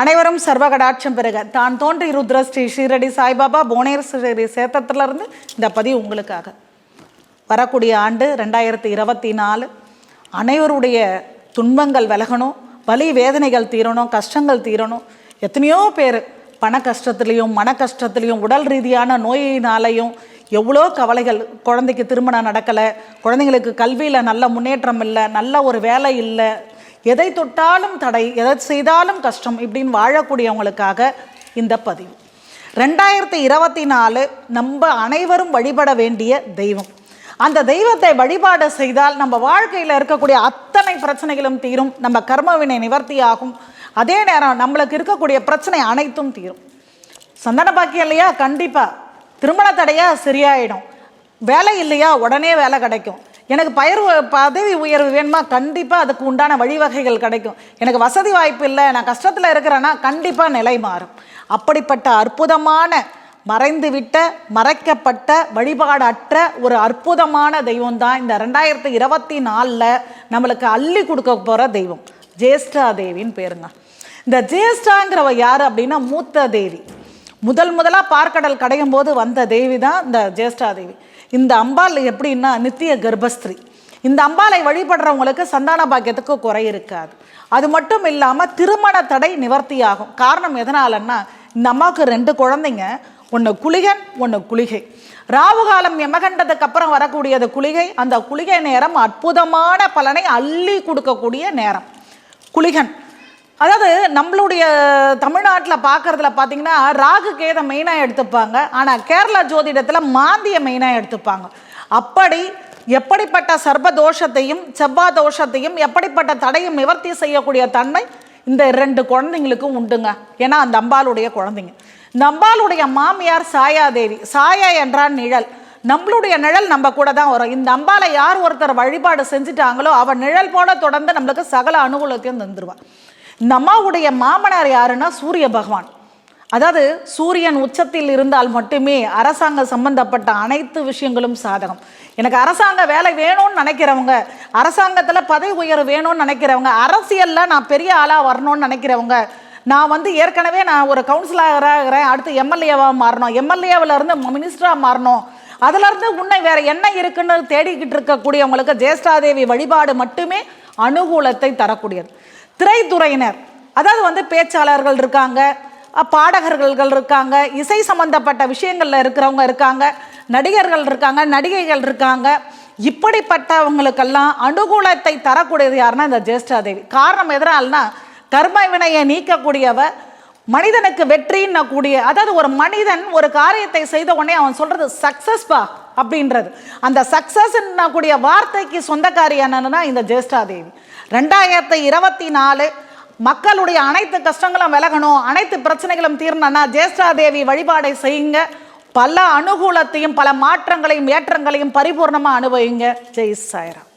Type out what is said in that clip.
அனைவரும் சர்வகடாட்சம் பெறுக. தான் தோன்றி ருத்ர ஸ்ரீ ஸ்ரீரடி சாய்பாபா புவனேர் ஸ்ரீ சேத்தத்திலிருந்து இந்த பதிவு உங்களுக்காக. வரக்கூடிய ஆண்டு ரெண்டாயிரத்தி இருபத்தி நாலு. அனைவருடைய துன்பங்கள் விலகணும் வலி வேதனைகள் தீரணும் கஷ்டங்கள் தீரணும். எத்தனையோ பேர் பண கஷ்டத்துலேயும் மன கஷ்டத்துலேயும் உடல் ரீதியான நோயினாலையும் எவ்வளோ கவலைகள். குழந்தைக்கு திருமணம் நடக்கலை குழந்தைங்களுக்கு கல்வியில் நல்ல முன்னேற்றம் இல்லை நல்ல ஒரு வேலை இல்லை. எதை தொட்டாலும் தடை எதை செய்தாலும் கஷ்டம் இப்படின்னு வாழக்கூடியவங்களுக்காக இந்த பதிவு. ரெண்டாயிரத்தி இருபத்தி நாலு நம்ம அனைவரும் வழிபட வேண்டிய தெய்வம். அந்த தெய்வத்தை வழிபாடு செய்தால் நம்ம வாழ்க்கையில் இருக்கக்கூடிய அத்தனை பிரச்சனைகளும் தீரும் நம்ம கர்மவினை நிவர்த்தி ஆகும் அதே நேரம் நம்மளுக்கு இருக்கக்கூடிய பிரச்சனை அனைத்தும் தீரும். சந்தன பாக்கியம் இல்லையா? கண்டிப்பாக திருமண தடையாக சரியாயிடும். வேலை இல்லையா? உடனே வேலை கிடைக்கும். எனக்கு பயிர் பதவி உயர்வு வேணுமா? கண்டிப்பாக அதுக்கு உண்டான வழிவகைகள் கிடைக்கும். எனக்கு வசதி வாய்ப்பு இல்லை நான் கஷ்டத்தில் இருக்கிறேன்னா கண்டிப்பாக நிலை மாறும். அப்படிப்பட்ட அற்புதமான மறைந்துவிட்ட மறைக்கப்பட்ட வழிபாடற்ற ஒரு அற்புதமான தெய்வம் தான் இந்த ரெண்டாயிரத்தி இருபத்தி நாலில் நம்மளுக்கு அள்ளி கொடுக்க போகிற தெய்வம். ஜேஷ்டா தேவின்னு பேருங்க. இந்த ஜேஷ்டாங்கிறவ யார் அப்படின்னா மூத்த தேவி. முதல் முதலாக பார்க்கடல் கடையும் போது வந்த தேவி தான் இந்த ஜேஷ்டா தேவி. இந்த அம்பாள் எப்படின்னா நித்திய கர்ப்பஸ்திரி. இந்த அம்பாளை வழிபடுறவங்களுக்கு சந்தான பாக்கியத்துக்கு குறை இருக்காது. அது மட்டும் இல்லாமல் திருமண தடை நிவர்த்தியாகும். காரணம் எதனாலன்னா இந்த அம்மாவுக்கு ரெண்டு குழந்தைங்க. ஒன்று குளிகன் ஒன்று குளிகை. ராவுகாலம் எமகண்டதுக்கு அப்புறம் வரக்கூடியது குளிகை. அந்த குளிகை நேரம் அற்புதமான பலனை அள்ளி கொடுக்கக்கூடிய நேரம். குளிகன். அதாவது நம்மளுடைய தமிழ்நாட்டில் பார்க்குறதுல பார்த்தீங்கன்னா ராகு கேதை மெயினாக எடுத்துப்பாங்க. ஆனால் கேரளா ஜோதிடத்தில் மாந்திய மெயினாக எடுத்துப்பாங்க. அப்படி எப்படிப்பட்ட சர்ப தோஷத்தையும் செவ்வாய் தோஷத்தையும் எப்படிப்பட்ட தடையும் நிவர்த்தி செய்யக்கூடிய தன்மை இந்த ரெண்டு குழந்தைங்களுக்கும் உண்டுங்க. ஏன்னா அந்த அம்பாளுடைய குழந்தைங்க. நம்பாளுடைய மாமியார் சாயாதேவி. சாயா என்றால் நிழல். நம்மளுடைய நிழல் நம்ம கூட தான் வரும். இந்த அம்பாலை யார் ஒருத்தர் வழிபாடு செஞ்சுட்டாங்களோ அவன் நிழல் போல தொடர்ந்து நம்மளுக்கு சகல அனுகூலத்தையும் தந்துடுவான் இந்த அம்மாவுடைய மாமனார் யாருன்னா சூரிய பகவான். அதாவது சூரியன் உச்சத்தில் இருந்தால் மட்டுமே அரசாங்க சம்பந்தப்பட்ட அனைத்து விஷயங்களும் சாதகம். எனக்கு அரசாங்க வேலை வேணும்னு நினைக்கிறவங்க அரசாங்கத்தில் பதவி உயர்வு வேணும்னு நினைக்கிறவங்க அரசியலில் நான் பெரிய ஆளாக வரணும்னு நினைக்கிறவங்க நான் வந்து ஏற்கனவே நான் ஒரு கவுன்சிலராக இருக்கிறேன் அடுத்து எம்எல்ஏவாக மாறணும் எம்எல்ஏவிலேருந்து மினிஸ்டராக மாறணும். அதுலேருந்து உன்னை வேற என்ன இருக்குன்னு தேடிக்கிட்டு இருக்கக்கூடியவங்களுக்கு ஜேஷ்டாதேவி வழிபாடு மட்டுமே அனுகூலத்தை தரக்கூடியது. திரைத்துறையினர். அதாவது வந்து பேச்சாளர்கள் இருக்காங்க பாடகர்கள் இருக்காங்க இசை சம்பந்தப்பட்ட விஷயங்களில் இருக்கிறவங்க இருக்காங்க நடிகர்கள் இருக்காங்க நடிகைகள் இருக்காங்க. இப்படிப்பட்டவங்களுக்கெல்லாம் அனுகூலத்தை தரக்கூடியது யாருன்னா இந்த ஜேஷ்டா தேவி காரணம் எதனால்னா கர்ம வினையை நீக்கக்கூடியவ மனிதனுக்கு வெற்றின்னா கூடிய அதாவது ஒரு மனிதன் ஒரு காரியத்தை செய்த உடனே அவன் சொல்றது சக்சஸ் பா அப்படின்றது. அந்த சக்சஸ் கூடிய வார்த்தைக்கு சொந்தக்காரி என்னன்னா இந்த ஜேஷ்டாதேவி. ரெண்டாயிரத்தி இருபத்தி நாலு மக்களுடைய அனைத்து கஷ்டங்களும் விலகணும் அனைத்து பிரச்சனைகளும் தீரணும்னா ஜேஷ்டாதேவி வழிபாடை செய்யுங்க. பல அனுகூலத்தையும் பல மாற்றங்களையும் ஏற்றங்களையும் பரிபூர்ணமாக அனுபவிங்க. ஜெய் சாய்ராம்.